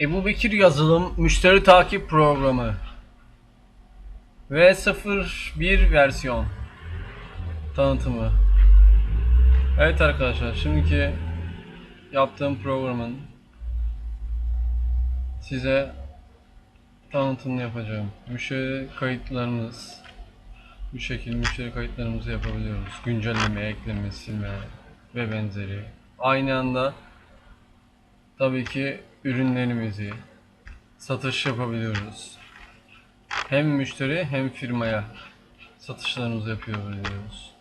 Ebu Bekir yazılım müşteri takip programı V01 versiyon tanıtımı. Evet arkadaşlar şimdiki yaptığım programın size tanıtımını yapacağım. Müşteri kayıtlarımız bu şekilde müşteri kayıtlarımızı yapabiliyoruz. Güncelleme, ekleme, silme ve benzeri. Aynı anda tabii ki ürünlerimizi satış yapabiliyoruz. Hem müşteri hem firmaya satışlarımızı yapabiliyoruz.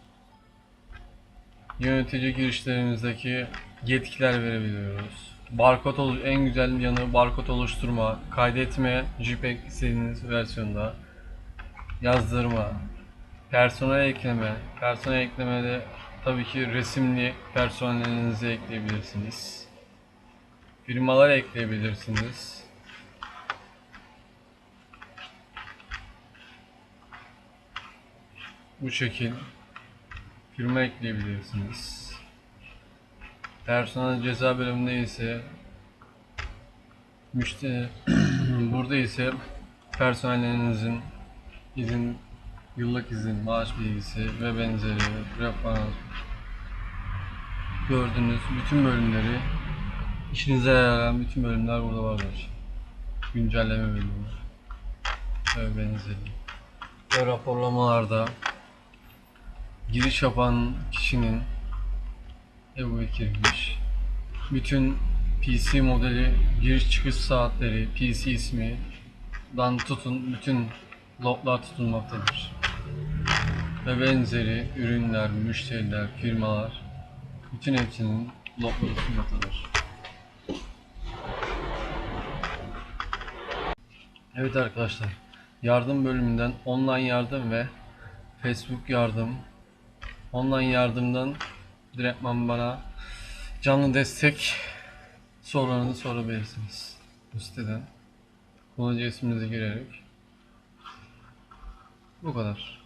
Yönetici girişlerimizdeki yetkiler verebiliyoruz. Barkod en güzel yanı barkod oluşturma, kaydetme, JPEG istediğiniz versiyonda yazdırma, personel ekleme. Personel eklemede tabii ki resimli personelinizi ekleyebilirsiniz. Firmalar ekleyebilirsiniz. Bu şekil firma ekleyebilirsiniz. Personel ceza bölümünde ise müşteri burada ise personelinizin izin yıllık izin, maaş bilgisi ve benzeri referans gördüğünüz bütün bölümleri işinize yarayan bütün bölümler burada vardır. Güncelleme bölümü ve benzeri. Ve raporlamalarda giriş yapan kişinin Ebu Bekir'miş. Bütün PC modeli, giriş çıkış saatleri, PC ismi dan tutun bütün loglar tutulmaktadır. Ve benzeri ürünler, müşteriler, firmalar bütün hepsinin logları tutulmaktadır. Evet arkadaşlar, yardım bölümünden online yardım ve Facebook yardım, online yardımdan direktman bana canlı destek sorularınızı sorabilirsiniz. Bu siteden kullanıcı isminizi girerek bu kadar.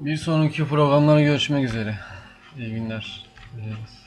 Bir sonraki programlara görüşmek üzere. İyi günler. dileriz.